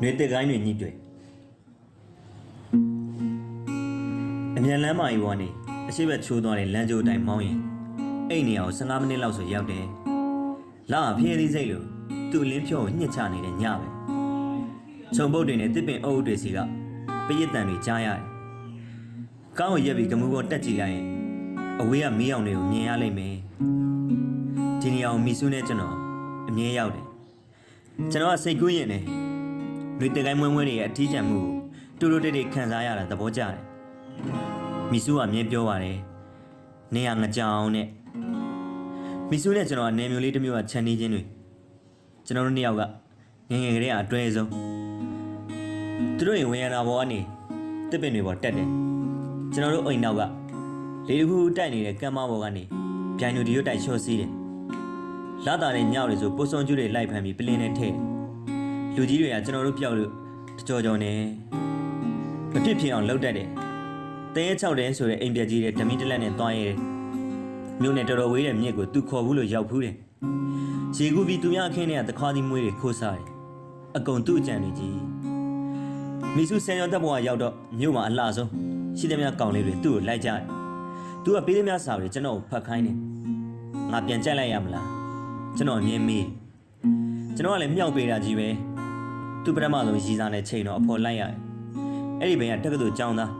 နှွေတက်ကိုင်းတွေညှိတွေ့အမြန်လမ်းမကြီးပေါ်ကနေအရှိဘက်ချိုးသွားတဲ့လမ်းကြိုးအတိုင်းမောင်းရင်အဲ့နေရာကို15မိနစ်လောက်ဆိုရောက်တယ်လာအဖေးသေးစိတ်လို့သူ့လင်းဖြောကိုညှစ်ချနေတဲ့ညပဲခြုံပုတ်တွေနဲ့တစ်ပင်အုပ်အုပ်တွေစီကပရစ်တန်တွေကြားရတယ်ကောင်းကိုရက်ပြီးကမှုပေါ်တက်ကြည့်လိုက်ရင်အဝေးကမီးအောင်တွေကိုမြင်ရလိမ့်မယ်ဒီနေရာကိုမီဆူးနဲ့ကျွန်တော်အမြဲရောက်တယ်ကျွန်တော်ကစိတ်ကူးရင်လည်း လူတကိုင်းမွဲမွဲတွေရဲ့အထီးကျန်မှုကိုတူတူတိတ်တိတ်ခံစားရတာသဘောကျတယ်။မီဆူကအမြင်ပြောပါတယ်။နေရငကြောင်နဲ့မီဆူနဲ့ကျွန်တော်ကနေမျိုးလေးတစ်မျိုးကခြံနေချင်းတွေကျွန်တော်တို့နှစ်ယောက်ကငယ်ငယ်ကလေးကအတွဲဆုံးသူတို့ရင်ဝင်ရတာဘောကနေတစ်ပင်တွေပေါ်တက်တယ်။ကျွန်တော်တို့အိမ်နောက်ကလေတစ်ခုခုတိုက်နေတဲ့ကမ်းမဘောကနေဗျိုင်နူဒီယိုတိုက်ချော့စီးတယ်။လာတာတဲ့ညောက်တွေဆိုပိုးစုံကျူးတွေလိုက်ဖမ်းပြီးပလင်းနဲ့ထည့်တယ်။ လူကြီးတွေကကျွန်တော်တို့ပြောက်လို့တကြောကြောနဲ့မဖြစ်ဖြစ်အောင်လုပ်တတ်တယ်။တဲ6တဲဆိုတဲ့အိမ်ပြက်ကြီးတဲ့ဓမီတလက်နဲ့တွားရဲတယ်။မြို့နဲ့တော်တော်ဝေးတဲ့မြစ်ကိုသူခေါ်ဘူးလို့ရောက်ဘူးတယ်။ရေကူပြီးသူများအခင်းတွေကတခွားသီးမွေးတွေခိုးစားတယ်။အကုန်သူ့အကြံတွေကြီး။မီဆူဆန်ရောတက်ဘွားရောက်တော့မြို့မှာအလှဆုံးရှိသမျှကောင်လေးတွေသူ့ကိုလိုက်ကြတယ်။သူကပေးသမျှစာတွေကျွန်တော်ကိုဖတ်ခိုင်းတယ်။ငါပြန်ကြိုက်လိုက်ရမလား။ကျွန်တော်အမြင်မေးတယ်။ကျွန်တော်ကလည်းမြောက်ပေးတာကြီးပဲ။ သူပထမဆုံးရီစားနဲ့ချိန်တော့အဖော်လိုက်ရတယ်။အဲ့ဒီဘင်ကတက္ကသိုလ်ကျောင်းသား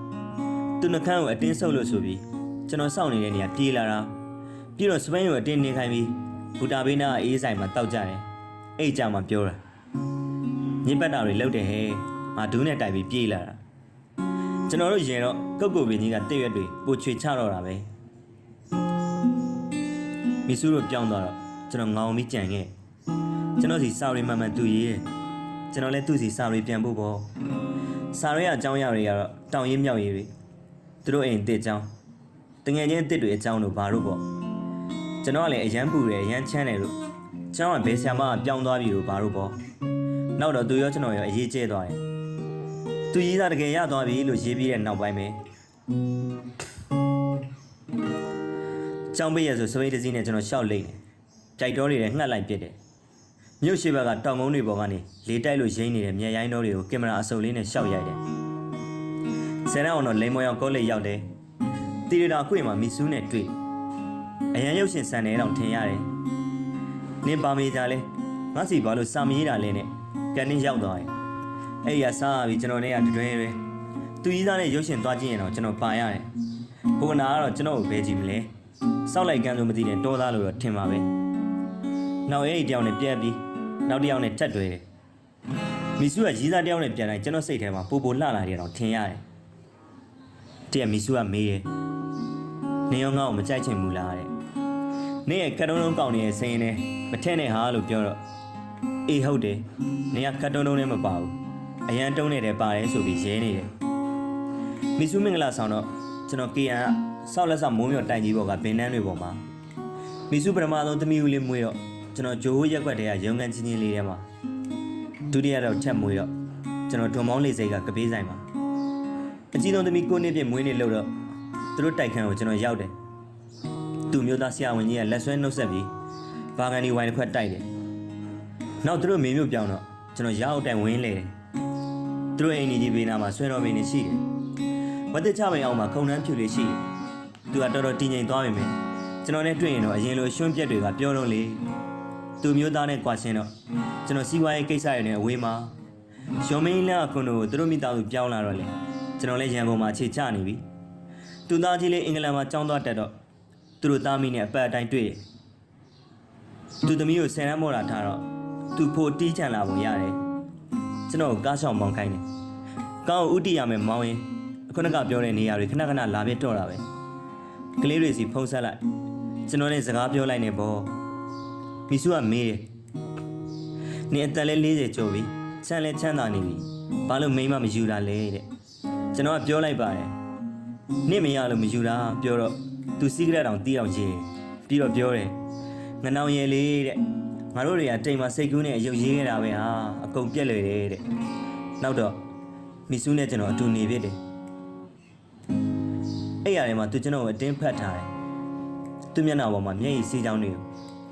သူနှခမ်းကိုအတင်းဆုပ်လို့ဆိုပြီးကျွန်တော်စောင့်နေတဲ့နေရာပြေးလာတာပြီးတော့စပိန်ကိုအတင်းနေခိုင်းပြီးဘူတာဘေးနားအေးဆိုင်မှာတောက်ကြတယ်။အဲ့ကြမှာပြောတာညင်ပတ်တာတွေလောက်တယ်ဟဲ့ငါဒူးနဲ့တိုက်ပြီးပြေးလာတာကျွန်တော်တို့ရင်တော့ကုတ်ကုတ်ပင်ကြီးကတဲ့ရွက်တွေပိုချွေချတော့တာပဲမီဆူတို့ပြောင်းသွားတော့ကျွန်တော်ငောင်ပြီးကြံခဲ့ကျွန်တော်စီစာရီမှန်မှန်တူရေးတယ် ကျွန်တော်လည်းသူ့စီစာရီပြန်ဖို့ပေါ့စာရီကအကြောင်းအရာတွေကတော့တောင်ရင်းမြောက်ရည်တွေသူတို့အိမ်တစ်အကြောင်းတငယ်ချင်းတစ်တွေအကြောင်းတို့ဘာလို့ပေါ့ကျွန်တော်ကလည်းအရန်ပူတယ်အရန်ချမ်းတယ်လို့ကျွန်တော်ကဘယ်ဆရာမကပြောင်းသွားပြီလို့ဘာလို့ပေါ့နောက်တော့သူရောကျွန်တော်ရောအရေးကျဲသွားတယ်သူရေးသားတကယ်ရသွားပြီလို့ရေးပြီးတဲ့နောက်ပိုင်းပဲကျောင်းပေးရဆိုစပိတ်တစ်စီးနဲ့ကျွန်တော်ရှောက်လိမ့်တယ်ကြိုက်တော်တွေလည်းငှက်လိုက်ပြစ်တယ် မြို့ရှိဘက်ကတောင်ကုန်းတွေပေါ်ကနေလေတိုက်လို့ရင်းနေတဲ့မြေရိုင်းတော်တွေကိုကင်မရာအစုံလေးနဲ့ရှောက်ရိုက်တယ်။ဆယ်တန်းအောင်တော့လိန်မော်ရောက်ကောလိပ်ရောက်တယ်။တီရတာကွေ့မှာမီဆူးနဲ့တွေ့။အရန်ရုပ်ရှင်ဆန်နေတော့ထင်ရတယ်။နင်းပါမေးကြလဲငါစီဘာလို့စာမရေးတာလဲနဲ့ကန်င်းရောက်သွားတယ်။အဲ့ဒီကစားပြီးကျွန်တော်နဲ့ကတွင်ပဲ။သူကြီးသားနဲ့ရုပ်ရှင်သွားကြည့်ရင်တော့ကျွန်တော်ပါရတယ်။ဟိုကနာကတော့ကျွန်တော်ကိုဘယ်ကြည့်မလဲ။စောက်လိုက်ကန်းလို့မသိတဲ့တောသားလို့တော့ထင်ပါပဲ။နောက်အဲ့ဒီတယောက်နဲ့ပြက်ပြီး နောက်တစ်ယောက်နဲ့ထက်တွေ့တယ်။မီဆူကရီးသားတယောက်နဲ့ပြန်တိုင်းကျွန်တော်စိတ်ထဲမှာပူပူလှလာတယ်တော့ထင်ရတယ်။တည့်ရမီဆူကမေးတယ်။နေရောငါ့ကိုမကြိုက်ချင်ဘူးလားတဲ့။နေရဲ့ခတ်တုံးတုံးကောင်းနေတဲ့စိရင်နဲ့မထက်နဲ့ဟာလို့ပြောတော့အေးဟုတ်တယ်။နေကခတ်တုံးတုံးနဲ့မပါဘူး။အရန်တုံးနေတယ်ပါတယ်ဆိုပြီးရဲနေတယ်။မီဆူမင်္ဂလာဆောင်တော့ကျွန်တော် KN ကဆောက်လက်ဆောက်မိုးမြော်တိုင်ကြီးပေါ်ကဘင်းနှန်းတွေပေါ်မှာမီစုပထမဆုံးသမီးဦးလေးမွေးတော့ ကျွန်တော်ဂျိုးရက်ွက်တဲ့ကရုံကန်ချင်းချင်းလေးထဲမှာဒုတိယတော့ချက်မွေးတော့ကျွန်တော်ဒွန်မောင်းလေးစိတ်ကကပေးဆိုင်မှာအကြီးဆုံးသမီးကိုနှစ်ပြည့်မွေးနေလို့တော့သူတို့တိုက်ခန်းကိုကျွန်တော်ရောက်တယ်သူမျိုးသားဆရာဝန်ကြီးကလက်ဆွဲနှုတ်ဆက်ပြီးဘာဂန်ဒီဝိုင်တစ်ခွက်တိုက်တယ်နောက်သူတို့မေမျိုးပြောင်းတော့ကျွန်တော်ရောက်တိုင်ဝင်းလေတယ်သူတို့အိမ်ကြီးဘေးနားမှာဆွဲတော်ပင်နေရှိတယ်ဝတ်တချမိန်အောင်မှာခုံနှန်းဖြူလေးရှိတယ်သူကတော်တော်တည်ငြိမ်သွားပြီမယ်ကျွန်တော်နဲ့တွေ့ရင်တော့အရင်လိုရွှွန့်ပြက်တွေကပြောတော့လေ သူမျိုးသားနဲ့ကြွားရှင်းတော့ကျွန်တော်စီးပွားရေးကိစ္စတွေနဲ့အဝေးမှာရောမင်းလကွန်တို့သူတို့မိသားစုပြောင်းလာတော့လေကျွန်တော်လည်းရန်ကုန်မှာအခြေချနေပြီသူသားကြီးလေးအင်္ဂလန်မှာကျောင်းသွားတက်တော့သူတို့သားမိနဲ့အပတ်အတိုင်းတွေ့တယ်သူသမီးကိုဆယ်တန်းမော်လာထားတော့သူဖို့တီးချန်လာပုံရတယ်ကျွန်တော်ကိုကားဆောင်မောင်းခိုင်းတယ်ကားကိုဥတီရမယ်မောင်းရင်အခုနကပြောတဲ့နေရာတွေခဏခဏလာပြတော့တာပဲကလေးတွေစီဖုံးဆက်လိုက်ကျွန်တော်နဲ့စကားပြောလိုက်နေပေါ့ မီဆူကမေးတယ်နေအသက်လဲ40ကျော်ပြီချမ်းလဲချမ်းသာနေပြီဘာလို့မိန်းမမယူတာလဲတဲ့ကျွန်တော်ကပြောလိုက်ပါတယ်နေမရလို့မယူတာပြောတော့သူစီးကရက်တောင်တီးအောင်ရေးပြီးတော့ပြောတယ်ငနောင်ရည်လေးတဲ့ငါတို့တွေကတိမ်မှာစိတ်ကူးနဲ့အယုတ်ရေးခဲ့တာပဲဟာအကုန်ပြက်လေတယ်တဲ့နောက်တော့မီဆူနဲ့ကျွန်တော်အတူနေဖြစ်တယ်အဲ့ရထဲမှာသူကျွန်တော်ကိုအတင်းဖတ်ထားတယ်။သူမျက်နှာပေါ်မှာမျက်ရည်စီးကြောင်းတွေကို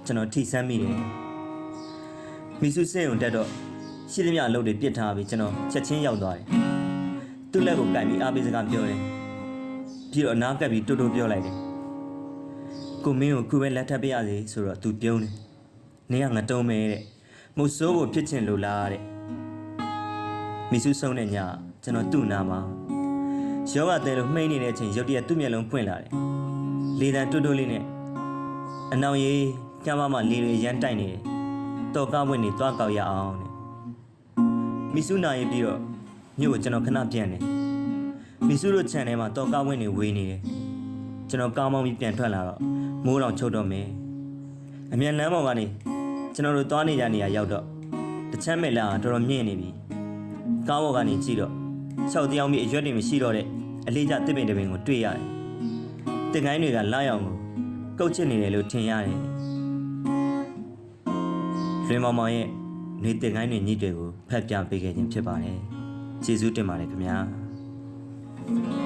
ကျွန်တော်ထိဆမ်းမိတယ်။မီဆူစင်ုံတက်တော့ရှိသမျှအလုပ်တွေပြစ်ထားပြီးကျွန်တော်ချက်ချင်းရောက်သွားတယ်သူ့လက်ကိုကင်ပြီးအားပေးစကားပြောတယ်ပြီးတော့အနားကပ်ပြီးတူတူပြောလိုက်တယ်ကိုမင်းကိုခုပဲလက်ထပ်ပြရစီဆိုတော့သူပြုံးတယ်နေကငတုံးမဲတဲ့မုတ်ဆိုးကိုဖြစ်ချင်လို့လားတဲ့မီဆူဆုံးတဲ့ညကျွန်တော်သူ့နာမှာယောဂတဲလို့မှိတ်နေတဲ့အချိန်ရုတ်တရက်သူ့မျက်လုံးပွင့်လာတယ်လေတံတွတ်တွတ်လေးနဲ့အနောင်ရီ ကျမ်းမမှာလေတွေရမ်းတိုက်နေတယ်တော်ကားဝင်နေသွားကောက်ရအောင်တဲ့မီဆူနာရေးပြီးတော့မြို့ကိုကျွန်တော်ခဏပြန်တယ်မီဆူတို့ခြံထဲမှာတော့ကားဝင်းနေဝေးနေတယ်ကျွန်တော်ကားမောင်းပြီးပြန်ထွက်လာတော့မိုးတောင်ချုပ်တော့မယ်အမြန်လမ်းပေါ်ကနေကျွန်တော်တို့သွားနေကြနေရရောက်တော့တစ်ချမ်းမဲ့လာတော်တော်မြင့်နေပြီကားပေါ်ကနေကြည့်တော့၆တယောက်မိအရွက်တွေမရှိတော့တဲ့အလေးကျတစ်ပင်တစ်ပင်ကိုတွေ့ရတယ်တင်ကိုင်းတွေကလာရောက်ကိုကုတ်ချစ်နေတယ်လို့ထင်ရတယ် လွင်မောင်မောင်ရဲ့နေတင်ကိုင်းတွေညစ်တွေကိုဖတ်ပြပေးခဲ့ခြင်းဖြစ်ပါတယ်။ကျေးဇူးတင်ပါတယ်ခင်ဗျာ။